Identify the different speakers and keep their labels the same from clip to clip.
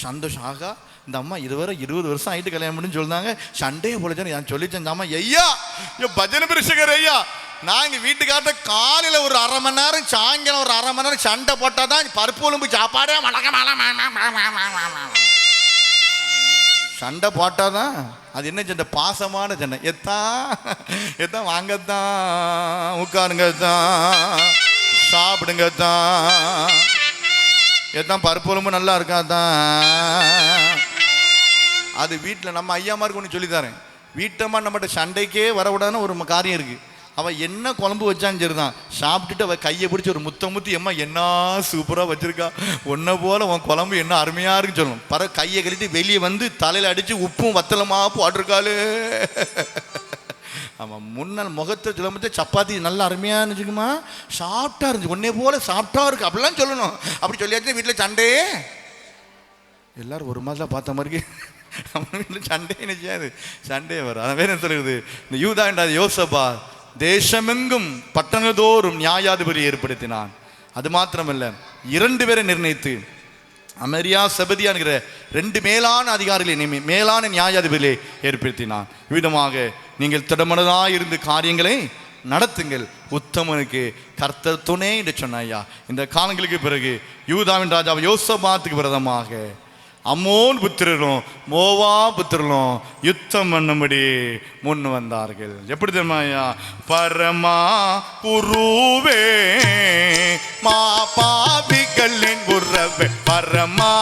Speaker 1: சந்தோஷம். ஆகா இந்த அம்மா இதுவரை இருபது வருஷம் ஆயிட்டு கல்யாணம் பண்ணி சொல்றாங்க சண்டையை போலச்சான்னு நான் சொல்லிச்சேன் இந்த அம்மா ஐயா ஐயோ பஜனை பிரிச்சுக்கிற ஐயா நாங்கள் வீட்டுக்கார்ட்ட காலையில் ஒரு அரை மணி நேரம் சாயங்காலம் ஒரு அரை மணி நேரம் சண்டை போட்டால் தான் பருப்பு உளும்பு சாப்பாடே வணக்கம் சண்டை போட்டாதான் அது என்ன சண்டை? பாசமான சண்டை. எத்தான் எத்தான் வாங்கத்தான் உட்காருங்க தான் சாப்பிடுங்க தான் எதான் பருப்பு நல்லா நல்லா இருக்காதான் அது வீட்டில் நம்ம ஐயாமாருக்கு ஒன்று சொல்லித்தரேன் வீட்டம்மா நம்மகிட்ட சண்டைக்கே வரவிடான்னு ஒரு காரியம் இருக்குது அவள் என்ன குழம்பு வச்சான்னு சரிதான் சாப்பிட்டுட்டு அவள் கையை பிடிச்சி ஒரு முத்த முத்தி எம்மா என்ன சூப்பராக வச்சுருக்கா? ஒன்றை போல் உன் குழம்பு என்ன அருமையாக இருக்குன்னு சொல்லணும் பற கையை கழித்து வெளியே வந்து தலையில் அடித்து உப்பும் வத்தலமாக போட்டிருக்காளு. ஆமாம் முன்னால் முகத்தை சொல்லும்போது சப்பாத்தி நல்லா அருமையாக இருந்துச்சுக்குமா சாப்பிட்டா இருந்துச்சு. ஒன்னே போல சாப்பிட்டா இருக்கு. அப்படிலாம் சொல்லணும். அப்படி சொல்லியாச்சு வீட்டில் சண்டையே எல்லாரும் ஒரு மாதம் பார்த்த மாதிரி நம்ம வீட்டில் சண்டையே நினைச்சாது சண்டையே வரும். அதை வேறு என்ன சொல்லுது? இந்த யூதாண்டா யோசபா தேசமெங்கும் பட்டணதோறும் நியாயாதிபதி ஏற்படுத்தினான். அது மாத்திரமல்ல இரண்டு பேரை நிர்ணயித்து அமெரியா செபதியான்கிற ரெண்டு மேலான அதிகாரிகளை நியமி மேலான நியாயாதிபதியை ஏற்படுத்தினான். விதமாக நீங்கள் திடமனதாக இருந்து காரியங்களை நடத்துங்கள். உத்தமனுக்கு கர்த்தர் துணை என்று சொன்ன ஐயா இந்த காலங்களுக்கு பிறகு யூதாவின் ராஜாவை யோசபாத்துக்கு விரதமாக அம்மோன் புத்திரரும் மோவா புத்திரரும் யுத்தம் பண்ணும்படி முன் வந்தார்கள். எப்படி தெரியுமா ஐயா? பரமா குருவே மா பாவிகளின் உறவே பரமா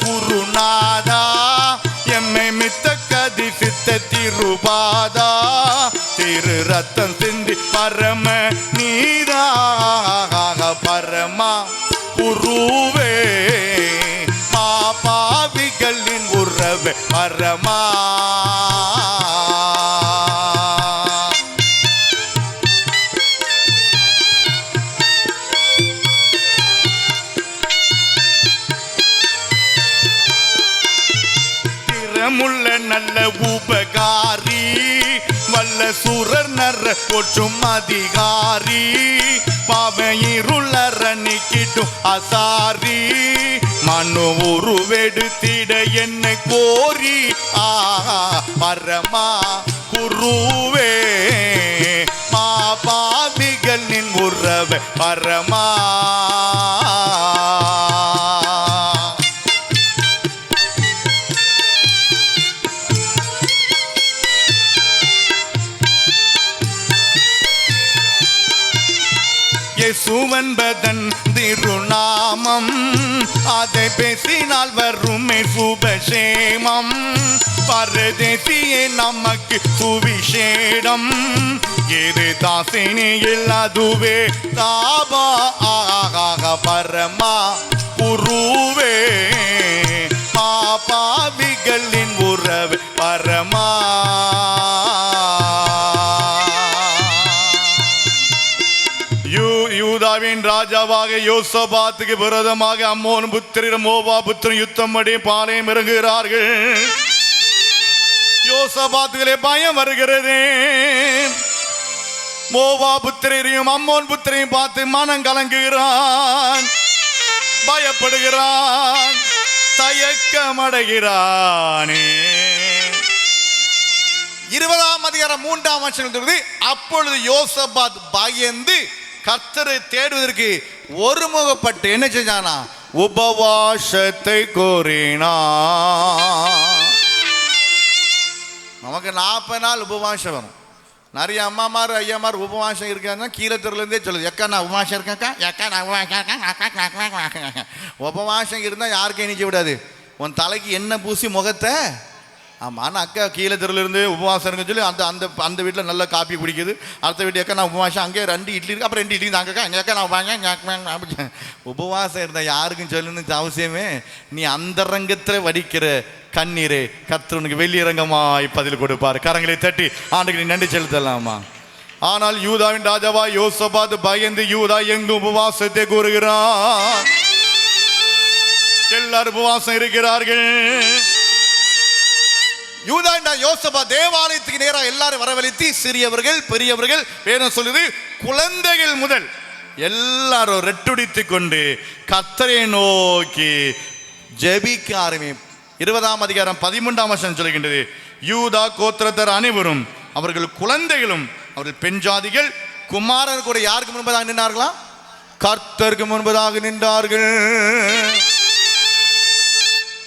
Speaker 1: குருநாதா எம்மை மித்த கதி சித்த திருபாதா. திரு ரத்தம் சிந்தி பரம நீதா பரமா குருவே மா உறவு பரமா. மன்னர் போற்றும் அதிகாரி பாவையிருளர நிக்கிட்டும் அசாரி. மனு உருவெடுத்திட என்னை கோரி? ஆஹா பரமா குருவே மா நின் உறவை பரமா. அதை பேசினால் வருமே சுபசேமம். பரதேசியே நமக்கு சுவிசேடம். இது தாசினியில் அதுவே தாபா ஆகாக பரமா குருவே பாபாவிகளின் உறவு பரமா. யூ- ராஜாவாக யோசபாத்துக்கு விரோதமாக அம்மோன் புத்திரர் மோபா புத்திரன் யுத்தம் அடி பாளையம் இறங்குகிறார்கள். யோசபாத்துகளே பயம் வருகிறது. மோவா புத்திரையும் அம்மோன் புத்திரையும் பார்த்து மனம் கலங்குகிறான். பயப்படுகிறான். தயக்கமடைகிறானே. இருபதாம் அதிகாரம் மூன்றாம் வருஷம் அப்பொழுது யோசபாத் பயந்து கர்த்தரை தேடுவதற்கு ஒருமுகப்பட்டு என்ன செஞ்சானா? உபவாசத்தை கோரினா. நமக்கு நாற்பது நாள் உபவாசம் வரும். நிறைய அம்மாமார் ஐயாமார் உபவாசம் இருக்காங்க கீழே தெருலேருந்தே சொல்லுது எக்கா நான் உபவாசம் இருக்கேக்கா எக்கா நான் உபவாசம் இருக்கேன்? அக்கா, உபவாசம் இருந்தால் யாருக்கும் நினைக்க விடாது. உன் தலைக்கு என்ன பூசி முகத்தை ஆமாம் ஆனால் அக்கா கீழே தெருலேருந்து உபவாசம் இருக்குன்னு சொல்லி அந்த அந்த அந்த வீட்டில் நல்ல காப்பி குடிக்குது. அடுத்த வீட்டு அக்கா நான் உபவாசம் அங்கே ரெண்டு இட்லி இருக்கு அப்புறம் ரெண்டு இட்லி தாங்கக்கா எங்கள் அக்கா நான் வாங்க அப்படி உபவாசம். இருந்தால் யாருக்கும் சொல்லணும்னு அவசியமே. நீ அந்த ரங்கத்தில் வடிக்கிற கண்ணீரே கர்த்தர் உனக்கு வெளியரங்கமாய் பதில் கொடுப்பார். கரங்களை தட்டி ஆண்டுக்கு நீ நன்றி செலுத்தலாமா? ஆனால் யூதாவின் ராஜாவா யோசபாத் பயந்து யூதா எங்கும் உபவாசத்தை கூறுகிறான் எல்லாரும் உபவாசம் இருக்கிறார்கள். யூதாண்டா யோசபா தேவாலயத்துக்கு நேரா எல்லாரும் வரவழைத்து சிறியவர்கள் பெரியவர்கள் வேணும் சொல்லுது குழந்தைகள் முதல் எல்லாரும் ரெட்டுடித்து கொண்டு கத்தரை நோக்கி ஜெபிக்க ஆரம்பி இருபதாம் அதிகாரம் பதிமூன்றாம் வருஷம் சொல்கின்றது யூதா கோத்திரத்தர் அனைவரும் அவர்கள் குழந்தைகளும் அவர்கள் பெண் ஜாதிகள் குமாரர் கூட யாருக்கு முன்பதாக நின்றார்களா? கர்த்தருக்கு முன்பதாக நின்றார்கள்.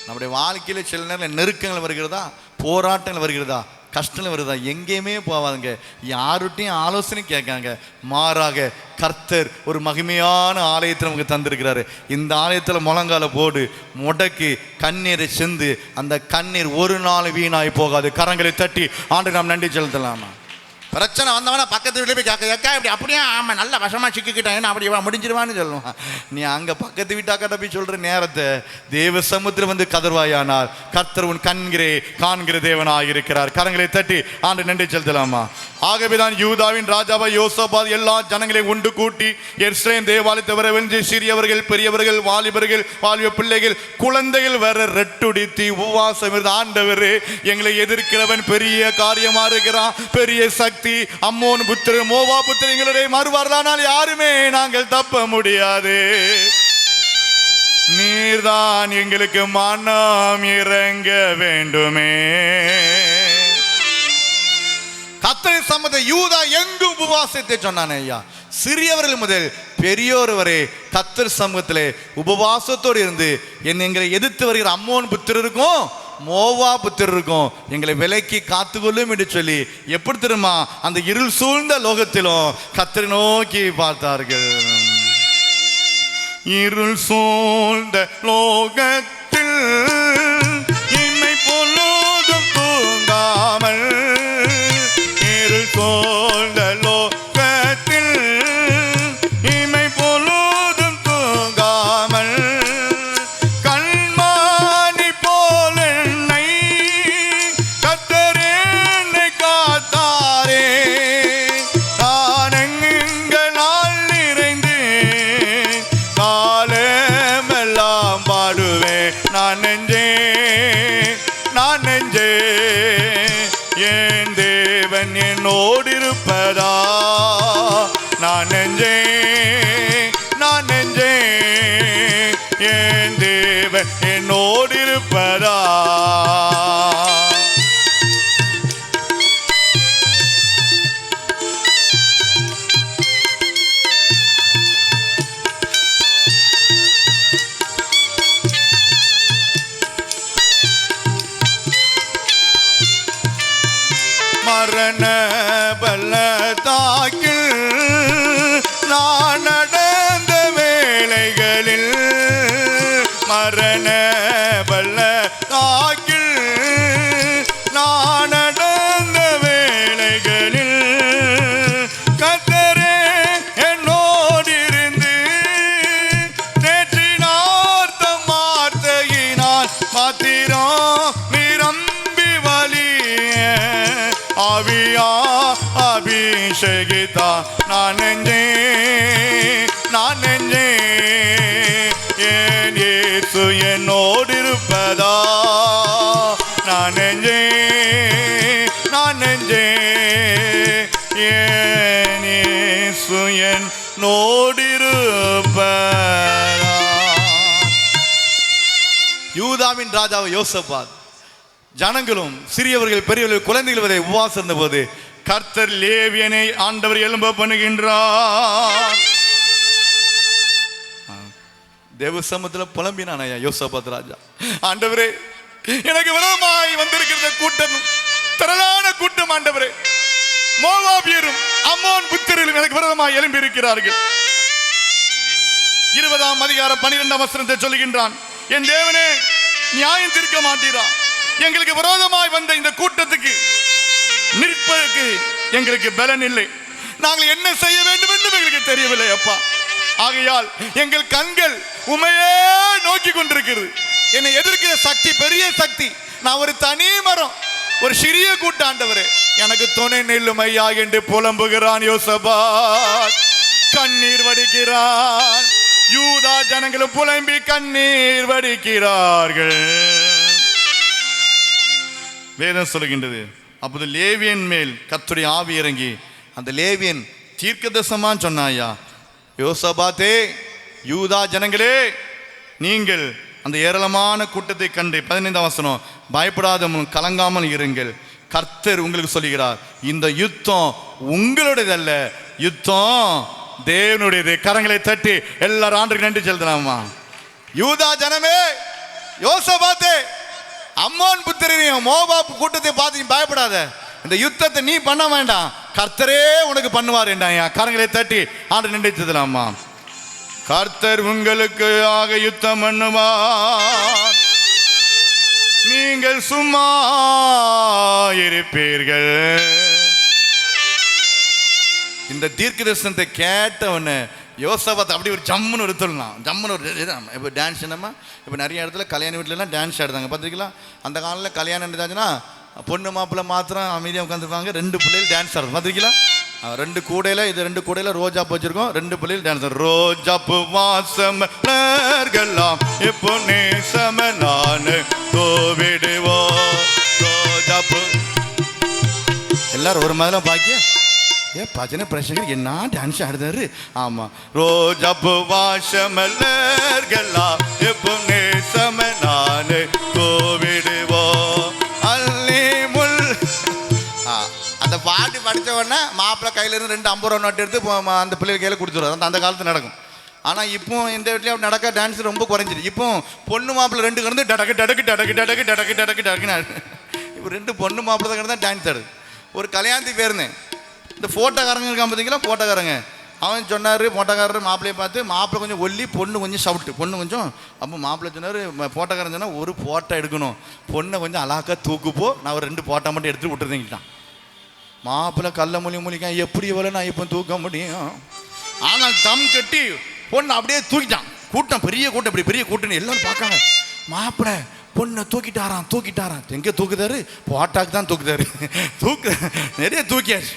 Speaker 1: நம்முடைய வாழ்க்கையில் சில நேரம் நெருக்கங்கள் வருகிறதா? போராட்டங்கள் வருகிறதா? கஷ்டங்கள் வருதா எங்கேயுமே போவாதுங்க யாருகிட்டையும் ஆலோசனை கேட்காங்க. மாறாக கர்த்தர் ஒரு மகிமையான ஆலயத்தை நமக்கு தந்திருக்கிறாரு. இந்த ஆலயத்தில் முழங்கால போடு முடக்கி கண்ணீரை செந்து அந்த கண்ணீர் ஒரு நாள் வீணாய் போகாது. கரங்களை தட்டி ஆண்டு நாம் நன்றி செலுத்தலாமா? பிரச்சனை வந்தவனா பக்கத்து வீட்டில் போய் கேட்க கேட்க இப்படி அப்படியே ஆமாம் நல்ல வசமாக சிக்கிக்கிட்டேன் அப்படி இவன் முடிஞ்சிருவான்னு சொல்லுவான். நீ அங்கே பக்கத்து வீட்டாக்கிட்ட போய் சொல்கிற நேரத்தை தேவ சமுத்திரம் வந்து கதர்வாயானார் கர்த்தர் உன் கண்கிறே காண்கிற தேவனாக இருக்கிறார். கரங்களை தட்டி ஆண்டு நன்றி செலுத்தலாமா? ஆகவே தான் யூதாவின் ராஜாவா யோசபாத் எல்லா ஜனங்களையும் உண்டு கூட்டி எர்ஸ்ரேம் தேவாலயத்தை வர வென்று சிறியவர்கள் பெரியவர்கள் வாலிபர்கள் வாலிப பிள்ளைகள் குழந்தைகள் வர ரெட்டுடித்தி உவாசம் ஆண்டவர் எங்களை எதிர்க்கிறவன் பெரிய காரியமா இருக்கிறான் பெரிய சக்தி அம்மோன் புத்திர மோவா புத்திர எங்களுடைய மறுவாரலானால் யாருமே நாங்கள் தப்ப முடியாது. நீர்தான் எங்களுக்கு மனம் இறங்க வேண்டுமே. கத்தரை சம்மத யூதா எங்கும் உபவாசத்தை சொன்னானே ஐயா. சிறியவர்கள் முதல் பெரியோர் வரை கத்தர் சமூகத்திலே உபவாசத்தோடு இருந்து என் எங்களை எதிர்த்து வருகிற அம்மோன் புத்திரருக்கும் மோவா புத்திரருக்கும் எங்களை விலைக்கு காத்துக்கொள்ளும் என்று சொல்லி எப்படி தெரியுமா? அந்த இருள் சூழ்ந்த லோகத்திலும் கத்திரி நோக்கி பார்த்தார்கள். இருள் சூழ்ந்த லோகத்தில் என் தேவன் என்னோடு இருப்பதா நான் நெஞ்சே நான் நெஞ்சே என் தேவன் என்னோடு தாக்கில் நான் நடந்த வேலைகளில் மரண அபிஷேகிதா நான் நெஞ்சே நான் நெஞ்சே. ஏன் இயேசு என்னோடு இருப்பதா? நான் நெஞ்சே நான் நெஞ்சே. ஏன் இயேசு என்னோடு இருப்பதா? யூதாவின் ராஜாவை யோசப்பார் ஜனங்களும் சிறியவர்கள் பெரியவர்கள் குழந்தைகள் வரை உபவாசம் இருந்தபோது கர்த்தர் லேவியனை ஆண்டவர் எலும்ப பண்ணுகின்றார். தேவ சமத்துல புலம்பினான் ஐயா யோசபாத் ராஜா? ஆண்டவரே எனக்கு விரோதமாய் வந்திருக்கிற கூட்டம் திரளான கூட்டம் ஆண்டவரே. மோவாபியரும் அம்மோன் புத்திரரும் எனக்கு விரோதமாய் எழும்பி இருக்கிறார்கள் இருபதாம் அதிகாரம் பனிரெண்டாம் வசனத்தை சொல்லுகின்றான் என் தேவனே நியாயம் தீர்க்க மாட்டீரா? எங்களுக்கு விரோதமாய் வந்த இந்த கூட்டத்துக்கு நிற்பதற்கு எங்களுக்கு பலன் இல்லை. நாங்கள் என்ன செய்ய வேண்டும் என்று எங்களுக்கு தெரியவில்லை அப்பா. ஆகையால் எங்கள் கண்கள் உமையே நோக்கி கொண்டிருக்கிறது. என்னை எதிர்க்கிற சக்தி பெரிய சக்தி. நான் ஒரு தனி மரம். ஒரு சிறிய கூட்டாண்டவர். எனக்கு துணை நெல்லும் ஐயா என்று புலம்புகிறான் யோசபா. கண்ணீர் வடிக்கிறான். யூதா ஜனங்களும் புலம்பி கண்ணீர் வடிக்கிறார்கள். வேதம் சொல்லுகின்றது அப்போது லேவியன் மேல் கத்துடைய ஆவி இறங்கி அந்த லேவியன் தீர்க்கதசமான்னு சொன்னாயா யோசபாத்தே யூதா ஜனங்களே நீங்கள் அந்த ஏராளமான கூட்டத்தை கண்டு பதினைந்தாம் வசனம் பயப்படாதவனும் கலங்காமல் இருங்கள். கர்த்தர் உங்களுக்கு சொல்லுகிறார் இந்த யுத்தம் உங்களுடையதல்ல யுத்தம் தேவனுடையது. கரங்களை தட்டி எல்லாரும் ஆண்டுக்கு நன்றி செலுத்தலாமா? யூதா ஜனமே யோசபாத்தே அம்மோன் புத்திரையும் மோபாப் கூட்டத்தை பார்த்து நீ பயப்படாத. இந்த யுத்தத்தை நீ பண்ண வேண்டாம். கர்த்தரே உனக்கு பண்ணுவார் என்றாயா கரங்களை தட்டி ஆண்டு நினைச்சதுலாமா கர்த்தர் உங்களுக்கு ஆக யுத்தம் பண்ணுவார். நீங்கள் சும்மா இருப்பீர்கள். இந்த தீர்க்க தரிசனத்தை கேட்டவன யோசபாத் அப்படி ஒரு ஜம்முன்னு ஒரு தொழிலாம் ஜம்முன்னு ஒரு இது, இப்போ டான்ஸ் என்னம்மா? இப்போ நிறைய இடத்துல கல்யாண வீட்டிலலாம் டான்ஸ் ஆடுதாங்க. பார்த்துருக்கீங்களா? அந்த காலத்தில் கல்யாணம் இருந்தாச்சுன்னா பொண்ணு மாப்பிள்ளை மாத்திரம் அமைதியாக உட்காந்துருப்பாங்க ரெண்டு பிள்ளைகள் டான்ஸ் ஆடுறது. பார்த்துருக்கீங்களா? ரெண்டு கூடையில் இது ரெண்டு கூடையில் ரோஜா பூ வச்சிருக்கோம். ரெண்டு பிள்ளைகள் டான்ஸ் ரோஜா பூ வாசம் நேர்களாம் இப்போ நேசம நான் கோவிடுவோ ரோஜா பூ. எல்லாரும் ஒரு மாதிரி பாக்கிய ஏ பஜனை பிரசங்கர் என்ன டான்ஸ் ஆடுதாரு? ஆமா. ரோஜா வாசமல்லர்களா எப்போ நேசம நானு கோவிடுவோ. அல்லி முல் ஆ, அந்த பாட்டு படித்த உடனே மாப்பிள்ளை கையில இருந்து ரெண்டு ஐம்பது ரூபா நோட்டு எடுத்து அந்த பிள்ளைகள் கையில் கொடுத்துருவாரு அந்த அந்த காலத்து நடக்கும். ஆனால் இப்போ இந்த வீட்லயும் நடக்க டான்ஸ் ரொம்ப குறைஞ்சிது இப்போ பொண்ணு மாப்பிள்ளை ரெண்டு கிடந்து டடக்கு டடக்கு டடக்கு டடக்கு டடக்கு டடக்கு டடக்குன்னு இப்போ ரெண்டு பொண்ணு மாப்பிள்ளை தான் கிடந்தா டான்ஸ் ஆடுது. ஒரு கல்யாணத்துக்கு போயிருந்தேன். இந்த ஃபோட்டோக்காரங்க இருக்கான் பார்த்தீங்களா ஃபோட்டோக்காரங்க அவன் சொன்னார் ஃபோட்டோக்காரர் மாப்பிள்ளையை பார்த்து மாப்பிள்ளை கொஞ்சம் ஒல்லி பொண்ணு கொஞ்சம் சவுட்டு பொண்ணு கொஞ்சம் அப்போ மாப்பிள்ளை சொன்னார் ஃபோட்டோக்காரன் சொன்னால் ஒரு ஃபோட்டோ எடுக்கணும். பொண்ணை கொஞ்சம் அழகா தூக்குப்போ நான் ஒரு ரெண்டு ஃபோட்டோ மட்டும் எடுத்து விட்டுருந்தேங்கிட்டான் மாப்பிள்ளை கல்ல மொழி மொழிக்கான் எப்படி இவ்வளோ நான் இப்போ தூக்க முடியும்? ஆனால் தம் கட்டி பொண்ணை அப்படியே தூக்கிட்டான். கூட்டம் பெரிய கூட்டம் இப்படி பெரிய கூட்டம் எல்லாரும் பார்க்காங்க மாப்பிள்ளை பொண்ணை தூக்கிட்டாராம் தூக்கிட்டாரான் எங்கே தூக்குதாரு? போட்டாக்கு தான் தூக்குதாரு. தூக்கு நிறைய தூக்கியாச்சு.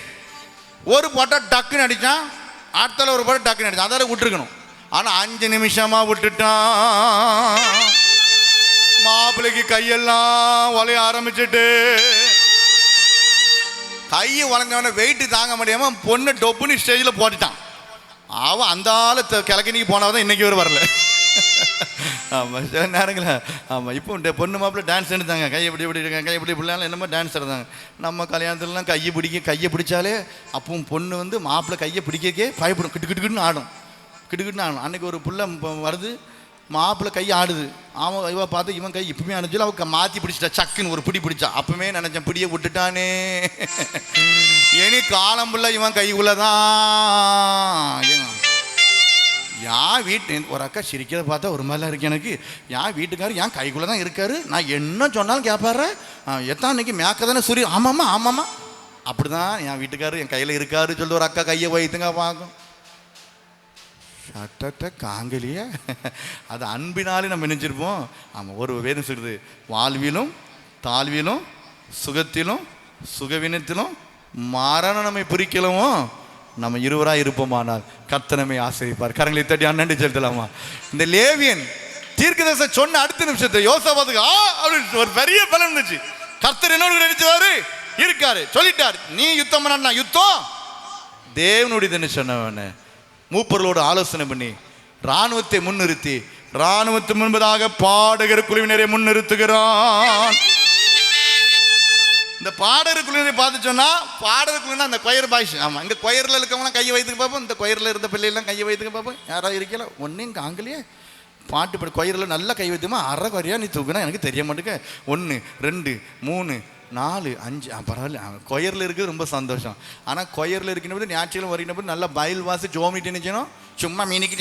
Speaker 1: ஒரு போட்டா டக்குன்னு அடித்தான் அடுத்தால ஒரு போட்டா டக்குன்னு அடித்தான் அதில் விட்டுருக்கணும். ஆனால் அஞ்சு நிமிஷமாக விட்டுட்டான் மாப்பிள்ளைக்கு கையெல்லாம் வளைய ஆரம்பிச்சிட்டு. கையை வளைஞ்சவன வெயிட்டு தாங்க முடியாமல் பொண்ணு டொப்புன்னு ஸ்டேஜில் போட்டுட்டான். அவன் அந்த ஆளு கிழக்கினிக்கு போனவன் தான் இன்றைக்கி வரை வரல. ஆமாம் சில நேரங்களில் ஆமாம் இப்போ இந்த பொண்ணு மாப்பிள்ள டான்ஸ் எடுத்தாங்க. கையை எப்படி எப்படி இருக்காங்க கை எப்படி இப்படிலாம் என்னமோ டான்ஸ் எடுத்தாங்க. நம்ம கல்யாணத்துலலாம் கையை பிடிக்க கையை பிடிச்சாலே அப்பவும் பொண்ணு வந்து மாப்பிள்ளை கையை பிடிக்கக்கே பயப்படும். கிட்டு கிட்டுக்கிட்டுன்னு ஆடும். கிட்டுக்கிட்டுன்னு ஆடும். அன்னைக்கு ஒரு புள்ள வருது மாப்பிள்ளை கை ஆடுது. அவன் இவ பார்த்து இவன் கை இப்பவுமே அனுப்பிச்சு அவங்க மாற்றி பிடிச்சிட்டா. சக்குன்னு ஒரு பிடி பிடிச்சா. அப்பவுமே நினைச்சேன் பிடியை விட்டுட்டானே. இனி காலம் பிள்ளை இவன் கைக்குள்ளதான். என் வீட்டு ஒரு அக்கா சிரிக்கிறத பார்த்தா ஒரு மாதிரிலாம் இருக்கு எனக்கு. யான் வீட்டுக்காரர் என் கைக்குள்ளே தான் இருக்காரு? நான் என்ன சொன்னாலும் கேட்பாரு எத்தான் இன்னைக்கு மேக்க தானே சூரிய ஆமாம்மா ஆமாம்மா. அப்படி தான் என் வீட்டுக்காரர் என் கையில் இருக்காரு சொல்லிட்டு ஒரு அக்கா கையை வைத்துங்க பார்க்கும். சட்டத்தை காங்கலிய. அது அன்பினாலே நம்ம நினைச்சிருப்போம். ஆமாம் ஒரு வேதம் சொல்லுது வாழ்விலும் தாழ்விலும் சுகத்திலும் சுகவினத்திலும் மரணம் நம்மை பிரிக்கலவும். நம்ம இருவராக இருப்போமானால் கத்தனமே ஆசிரிப்பார் கரங்களை தட்டி அண்ணன் செலுத்தலாமா? இந்த லேவியன் தீர்க்கதரிச சொன்ன அடுத்த நிமிஷத்தை யோசாபாத்துக்கு ஆ அப்படின்னு ஒரு பெரிய பலன் இருந்துச்சு. கர்த்தர் என்னோட நினைச்சவாரு? இருக்காரு. சொல்லிட்டார். நீ யுத்தம் பண்ணா யுத்தம். தேவனுடையதுன்னு சொன்னவன மூப்பர்களோடு ஆலோசனை பண்ணி இராணுவத்தை முன்னிறுத்தி இராணுவத்து முன்பதாக பாடகர் குழுவினரை முன்னிறுத்துகிறான். இந்த பாடருக்குள்ளே பார்த்து சொன்னால் பாடருக்குள்ளே அந்த கொயர் பாய்ஸ் ஆமாம் இந்த கொயரில் இருக்கவங்களாம் கையை வைத்துக்க பார்ப்போம். இந்த கொயரில் இருந்த பிள்ளைலாம் கையை வைத்துக்க பார்ப்போம். யாராவது இருக்கல ஒன்றையும் ஆங்கிலேயே. பாட்டு பாடு கொயரில் நல்லா கை வைத்துமா? அரை குறையா நீ தூக்குனா எனக்கு தெரிய மாட்டேங்க ஒன்று ரெண்டு மூணு நாலு அஞ்சு பரவாயில்ல. கொயரில் இருக்குது ரொம்ப சந்தோஷம். ஆனால் கொயரில் இருக்கிறபோது ஞாயிற்றுக்கிழமை வருகின்றபோது நல்லா பயில் வாசி ஜோமிட்டு நினைச்சணும் சும்மா மீனிக்கு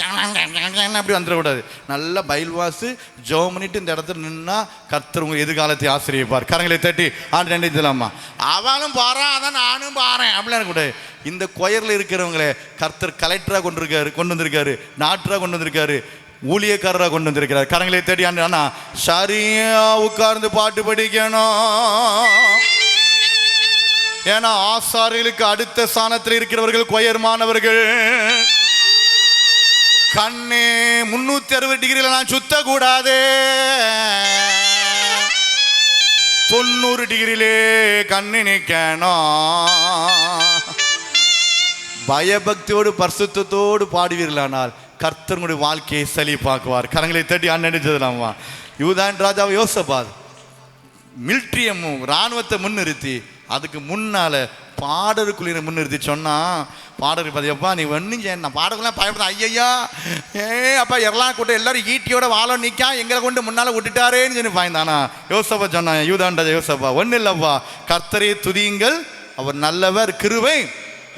Speaker 1: அப்படி வந்துடக்கூடாது. நல்லா பயில் வாசி ஜோம் பண்ணிட்டு இந்த இடத்துல நின்னா கர்த்தர் எதிர்காலத்தை ஆசிரியப்பார். கரங்களை தட்டி ஆண்டு நினைத்தலாமா அவனும் பாறான் அதான் நானும் பாறேன் அப்படிலாம் இருக்கக்கூடாது. இந்த கொயரில் இருக்கிறவங்களே கர்த்தர் கலெக்டராக கொண்டிருக்காரு கொண்டு வந்திருக்காரு நாட்டராக கொண்டு வந்திருக்காரு. ஊழியக்காரராக கொண்டு வந்திருக்கிறார். கரங்களை தேடி அண்ணா சரியா உட்கார்ந்து பாட்டு படிக்கணும். ஏன்னா ஆசாரிகளுக்கு அடுத்த ஸ்தானத்தில் இருக்கிறவர்கள் கொயர்மானவர்கள் கண்ணே முன்னூத்தி அறுபது டிகிரியில நான் சுத்த கூடாதே தொண்ணூறு டிகிரியிலே கண்ணு நிக்கணும். பயபக்தியோடு பரிசுத்தத்தோடு பாடுவீர்களானால் கர்த்தனுடைய வாழ்க்கையை செழிப்பாக்குவார். கரங்களை தட்டி அண்ணடிச்சதுலாமா யூதான் ராஜா யோசபாத் மில்ட்ரியமும் இராணுவத்தை முன்னிறுத்தி அதுக்கு முன்னால் பாடருக்குள்ள முன்னிறுத்தி சொன்னால் பாடகர் பார்த்தியப்பா நீ ஒன்றும் செய்ய நான் பாடலாம் பயப்பட ஐயையா ஏ அப்பா எல்லாம் கூட்டம் எல்லாரும் ஈட்டியோட வாழ நிற்கா எங்களை கொண்டு முன்னால் விட்டுட்டாரேன்னு சொல்லி பாய்ந்தானா. யோசப்பா சொன்னான் யூதாண்டா யோசப்பா ஒன்றும் இல்லைப்பா கர்த்தரை துதியுங்கள் அவர் நல்லவர் கிருவை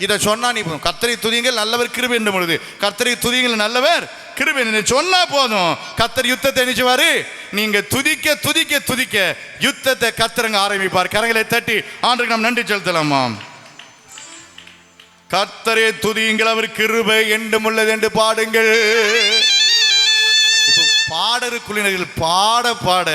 Speaker 1: இதை சொன்னா நீ போதும். துதியுங்கள் நல்லவர் கிருபி என்று பொழுது. கத்தரை துதியுங்கள் நல்லவர் கிருபி என்று சொன்னா போதும். கத்தர் யுத்தத்தை நினைச்சுவாரு நீங்க துதிக்க துதிக்க துதிக்க யுத்தத்தை கத்தரங்க ஆரம்பிப்பார். கரங்களை தட்டி ஆண்டுக்கு நாம் நன்றி செலுத்தலாமா? கத்தரே துதியுங்கள் அவர் கிருபை என்றும் உள்ளது என்று பாடுங்கள். இப்போ பாடருக்குள்ளினர்கள் பாட பாட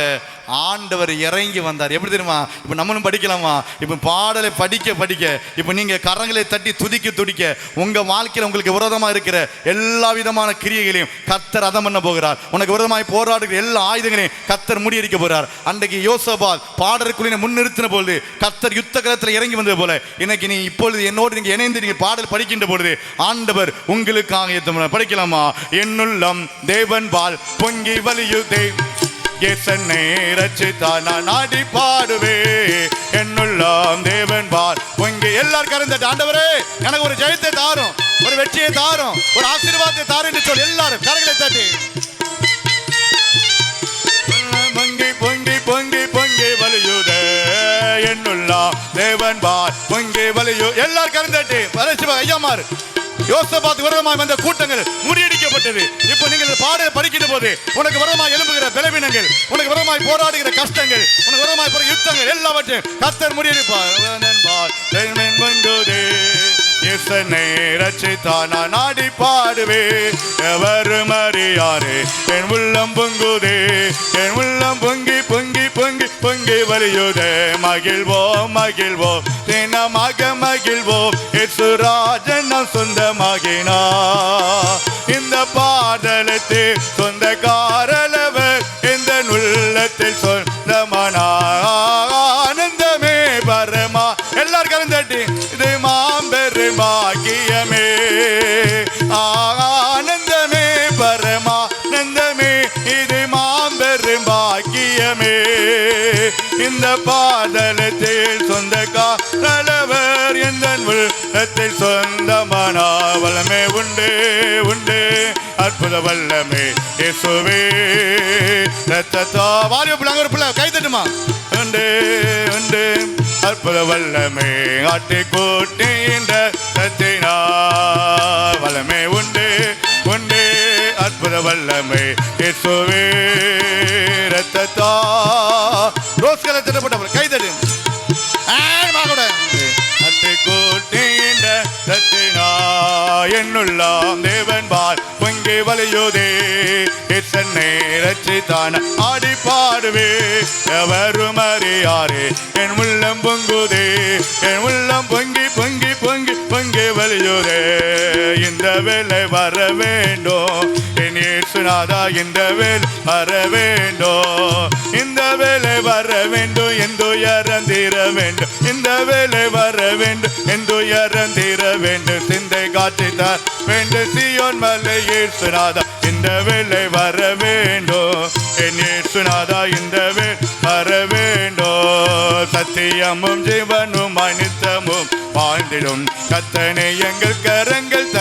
Speaker 1: ஆண்டவர் இறங்கி வந்தார். எப்படி தெரியுமா? இப்போ நம்மளும் படிக்கலாமா? இப்போ பாடலை படிக்க படிக்க இப்போ நீங்கள் கரங்களை தட்டி துதிக்க துடிக்க உங்கள் வாழ்க்கையில் உங்களுக்கு விரோதமாக இருக்கிற எல்லா விதமான கிரியைகளையும் கத்தர் அதம் பண்ண போகிறார். உனக்கு விரோதமாக போராடுகிற எல்லா ஆயுதங்களையும் கத்தர் முடியடிக்க போகிறார் அன்றைக்கு யோசபால் பாடலுக்குள்ள முன்னிறுத்தின பொழுது கத்தர் யுத்த கலத்தில் இறங்கி வந்தது போல இன்னைக்கு நீ இப்பொழுது என்னோடு நீங்கள் இணைந்து நீங்கள் பாடல் படிக்கின்ற பொழுது ஆண்டவர் உங்களுக்காக படிக்கலாமா? என்னுள்ளம் தேவன் பால் தாங்கி வலியுதே. எசன்னை ரச்சித்தான் நான் ஆடி பாடுவே. என்னுள்ளாம் தேவன் பார். பொங்கி எல்லாரும் கறந்த ஆண்டவரே எனக்கு ஒரு ஜெயத்தை தாரும். ஒரு வெற்றியை தாரும். ஒரு ஆசீர்வாதத்தை தாரும் என்று சொல்லி எல்லாரும் கரங்களை தட்டி. பொங்கி பொங்கி பொங்கி பொங்கி வலியுதே. என்னுள்ளா தேவன் பார். பொங்கே வலியோ எல்லாரும் கறந்தட்டி வளர்ச்சி ஐயாமார் யோசபாத் விரதமாய் வந்த கூட்டங்கள் முறியடிக்கப்பட்டது. இப்போ நீங்கள் இந்த பாடலை படிக்கிற போது உனக்கு விரதமாய் எழும்புகிற பலவீனங்கள் உனக்கு விரதமாய் போராடுகிற கஷ்டங்கள் உனக்கு விரதமாய் போற யுத்தங்கள் எல்லாவற்றையும் கத்தர் முறியடிப்பார். இசனை ரச்சித்தான் நாடி பாடுவே எவரும் அறியாரே என் உள்ளம் பொங்குதே. என் உள்ளம் பொங்கி பொங்கி பொங்கி பொங்கி வலியுதே மகிழ்வோம் மகிழ்வோம் தினமாக மகிழ்வோம். இசுராஜன் நாம் சொந்தமாகினா. இந்த பாடலத்தை சொந்தக்காரலவர் இந்த நுள்ளத்தில் சொந்தமான பாக்கியமே. ஆனந்தமே பரமானந்தமே. இது மாம்பெரும் பாக்கியமே. இந்த பாதலத்தில் சொந்த காலவர் எந்த உள்ளத்தில் சொந்தமான வல்லமே உண்டு உண்டு அற்புத வல்லமே இயேசுவே. ரத்தத்தா வாரியப்பிள்ளாங்க ஒரு பிள்ளை கை உண்டு உண்டு. அற்புத வல்லமே ஆட்டி கூட்டின்ற ரத்தினா வல்லமே உண்டு உண்டு அற்புத வல்லமை. இயேசுவே ரத்தத்தா ரோஸ்களை திட்டப்பட்ட என்னுள்ளாம் தேவன் பால் பொங்கி வலியுதே எத்தனை ரச்சித்தான ஆடி பாடுவே. எவரும் அறியாரே என் உள்ளம் பொங்குதே. என் உள்ளம் பொங்கி பொங்கி பொங்கி பொங்கி வலியுதே இந்த வேலை வர வேண்டும். என் இயேசுநாதா இந்த வேல் வர வேண்டும் இந்த வேலை வர வேண்டும் என்று இறந்திர வேண்டும் இந்த வேலை வர வேண்டும் என்று இறந்திர வேண்டும் சிந்தை காட்டித்தார் வேண்டும் சியோன் மலை இயேசுநாதா இந்த வேலை வர வேண்டும் என் இயேசுநாதா இந்த வேல் வர வேண்டும் சத்தியமும் ஜீவனும் அனித்தமும் வாழ்ந்திடும். கத்தனை எங்கள் கரங்கள்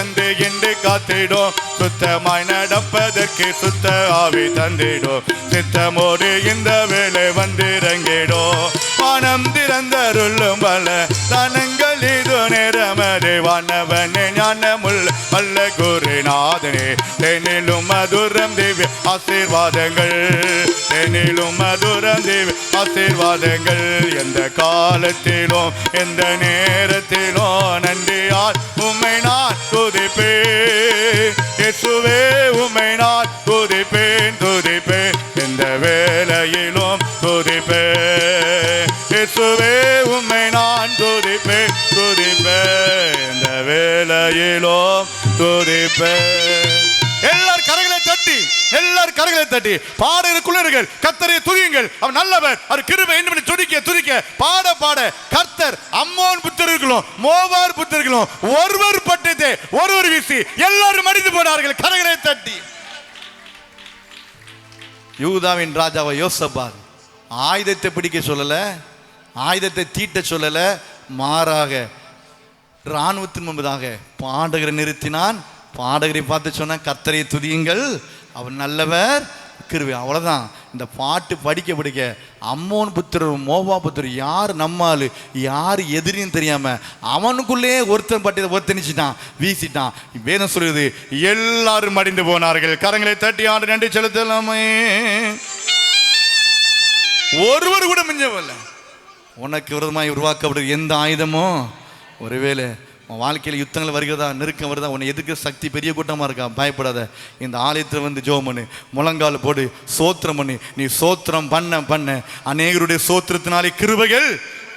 Speaker 1: காத்திடும். சுத்தமாய் நடப்பதற்கு சுத்த ஆவி தந்திடும். சித்தமோடு இந்த வேலை வந்திறங்கிடும். வானம் திறந்தருளும் பல தனங்கள் இது நேரமதே வானவனே ஞானமுள்ள வல்ல குருநாதனே. தேனிலும் மதுரம் தேவி ஆசீர்வாதங்கள். தேனிலும் மதுரம் தேவி ஆசீர்வாதங்கள். எந்த காலத்திலும் எந்த நேரத்திலும் நன்றியால் உம்மை நான் துதிப்பே இயேசுவே உம்மை நான் துதிப்பேன் துதிப்பேன். எந்த வேலையிலும் துதிப்பேன். இயேசுவே உம்மை நான் துதிப்பேன் துதிப்பேன். இந்த வேலையிலோ துதிப்பேன். எல்லார் கரங்களை தட்டி எல்லார் கரங்களை தட்டி பாடலுக்குள்ளர்கள் கத்தரை துதியுங்கள். அவர் நல்லவர். அவர் கிருபை என்ன பண்ணி துதிக்க துதிக்க. பாட பாட. கர்த்தர் அம்மோன் புத்தர்களும் மோவார் புத்தர்களும் ஒருவர் பட்டத்தை ஒருவர் வீசி எல்லாரும் அடிந்து போனார்கள். கரங்களை தட்டி. யூதாவின் ராஜாவை யோசப்பார் ஆயுதத்தை பிடிக்க சொல்லல? ஆயுதத்தை தீட்ட சொல்லல மாறாக இராணுவத்தின் முன்பதாக பாடகரை நிறுத்தினான். பாடகரை பார்த்து சொன்ன கத்தரை துதியுங்கள் அவர் நல்லவர் கிருவி அவ்வளோதான் இந்த பாட்டு படிக்க படிக்க அம்மோன் புத்திரர் மோவா புத்திரர் யார் நம்மாளு யார் எதிரின்னு தெரியாமல் அவனுக்குள்ளே ஒருத்தன் பட்டி ஒருத்தனிச்சிட்டான் வீசிட்டான். வேதம் சொல்லுது எல்லாரும் மடிந்து போனார்கள். கரங்களை தட்டி ஆண்டு நன்றி செலுத்தலாமே. ஒருவர் கூட மிஞ்சவில்லை. உனக்கு விரதமாய் உருவாக்கப்படுது எந்த ஆயுதமும் ஒருவேளை உன் வாழ்க்கையில் யுத்தங்கள் வருகிறதா நெருக்கம் வருதா உன்னை எதுக்கு சக்தி பெரிய கூட்டமாக இருக்கா பயப்படாத. இந்த ஆலயத்தில் வந்து ஜோம் பண்ணு முழங்கால் போடு சோத்திரம் பண்ணு நீ சோத்திரம் பண்ண பண்ண. அநேகருடைய சோத்திரத்தினாலே கிருபைகள்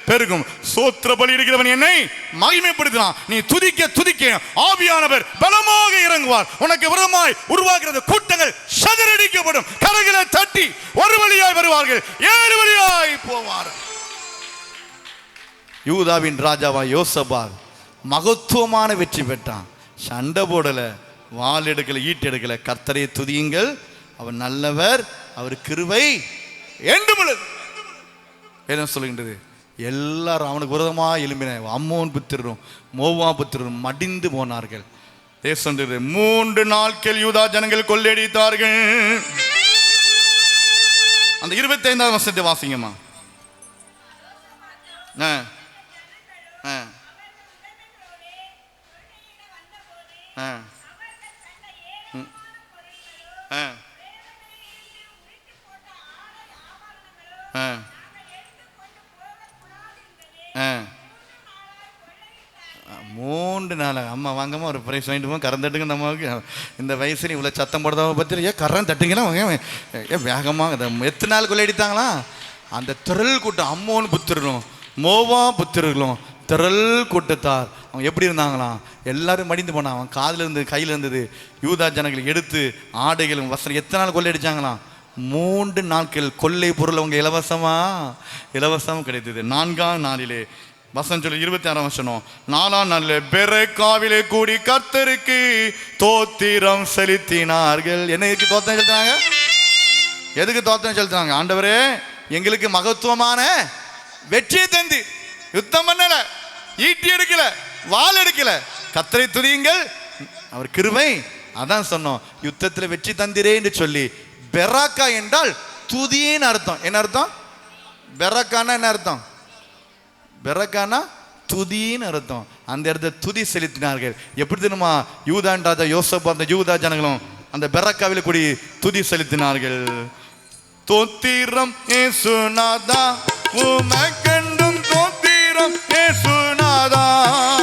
Speaker 1: பெருகும். சோத்திர பலி இருக்கிறவன் என்னை மகிமைப்படுத்தினான். நீ துதிக்க துதிக்க ஆவியானவர் பலமாக இறங்குவார். உனக்கு விரதமாய் உருவாகிறது கூட்டங்கள் சதுரடிக்கப்படும். கரகளை தட்டி ஒரு வழியாய் வருவார்கள். ஏழு வழியாய் போவார்கள். யூதாவின் ராஜாவா யோசபாத் மகத்துவமான வெற்றி பெற்றான். சண்டை போடல வாள் எடுக்கலை ஈட்டு எடுக்கலை. கர்த்தரை துதியுங்கள். அவர் நல்லவர் அவர் கிருவை என்றும் என்ன சொல்லுகின்றது? எல்லாரும் அவனுக்கு விரதமாக எழும்பின அம்மோன் புத்திரரும் மோவா புத்திரரும் மடிந்து போனார்கள். தேசன்றது மூன்று நாட்கள் யூதா ஜனங்கள் கொள்ளையடித்தார்கள். அந்த இருபத்தி ஐந்தாவது வருஷத்தை வாசிங்கம்மா ஆ ஆ ஆ. ம். ஆ. ஆ. ஆ. மூன்று நாள். அம்மா வாங்கம்மா ஒரு ப்ரைஸ் வாங்கிட்டு போவோம் கரம் தட்டுங்க இந்த அம்மாவுக்கு. இந்த இவ்வளோ சத்தம் போடுறத பற்றி ஏன் கரம் தட்டுங்கன்னா வாங்க. ஏன் வேகமாக எத்தனை நாள் கொள்ளையடித்தாங்களா அந்த திரள் கூட்டம் அம்மோன்னு புத்திரரும் மோவா புத்திரர்களும் திரள் கூட்டத்தார். அவன் எப்படி இருந்தாங்களாம் எல்லாரும் மடிந்து போனான். அவன் காதில் இருந்து கையில் இருந்தது. யூதா ஜனங்கள் எடுத்து ஆடைகளும் வசனம் எத்தனை நாள் கொள்ளையடிச்சாங்களாம் மூன்று நாட்கள் கொள்ளை பொருள் அவங்க இலவசமா? இலவசம் கிடைத்தது. நான்காம் நாளிலே வசனம் சொல்லி இருபத்தி ஆறாம் வசனம் நாலாம் நாளில் பெரக்காவிலே கூடி கர்த்தருக்கு தோத்திரம் செலுத்தினார்கள். என்ன எதுக்கு தோத்திரம் செலுத்தினாங்க எதுக்கு தோத்திரம் செலுத்தினாங்க ஆண்டவரே எங்களுக்கு மகத்துவமான வெற்றியை தந்து யுத்தம் பண்ணல ஈட்டி எடுக்கல வாள் எடுக்கல. கத்தரை துதியுங்கள். அவர் கிருமை அதான் சொன்னோம். யுத்தத்தில் வெற்றி தந்திரேன்னு சொல்லி. பெராக்கா என்றால் துதின்னு அர்த்தம். என்ன அர்த்தம்? பெராக்கானா என்ன அர்த்தம்? பெராக்கானா துதின்னு அர்த்தம். அந்த இடத்துல துதி செலுத்தினார்கள். எப்படி தெரியுமா? யூதான் ராஜா யோசப் அந்த யூதா ஜனங்களும் அந்த பெரக்காவில் கூடி துதி செலுத்தினார்கள். தோத்திரம் ஏசுநாதா உமக்கண்டும் தோத்திரம் ஏசுநாதா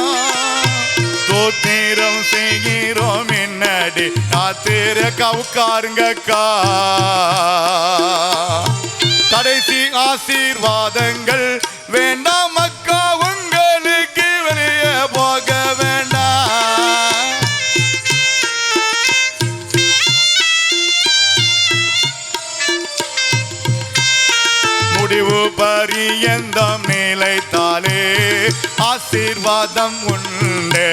Speaker 1: சோத்திரம் செய்கிறோம் என்னடி? காத்திர கவுக்காருங்கக்கா கடைசி ஆசீர்வாதங்கள் வேண்டாம் மக்கா உங்களுக்கு வெளியே போக வேண்டாம். முடிவு பரியந்தம் ஆசீர்வாதம் உண்டு.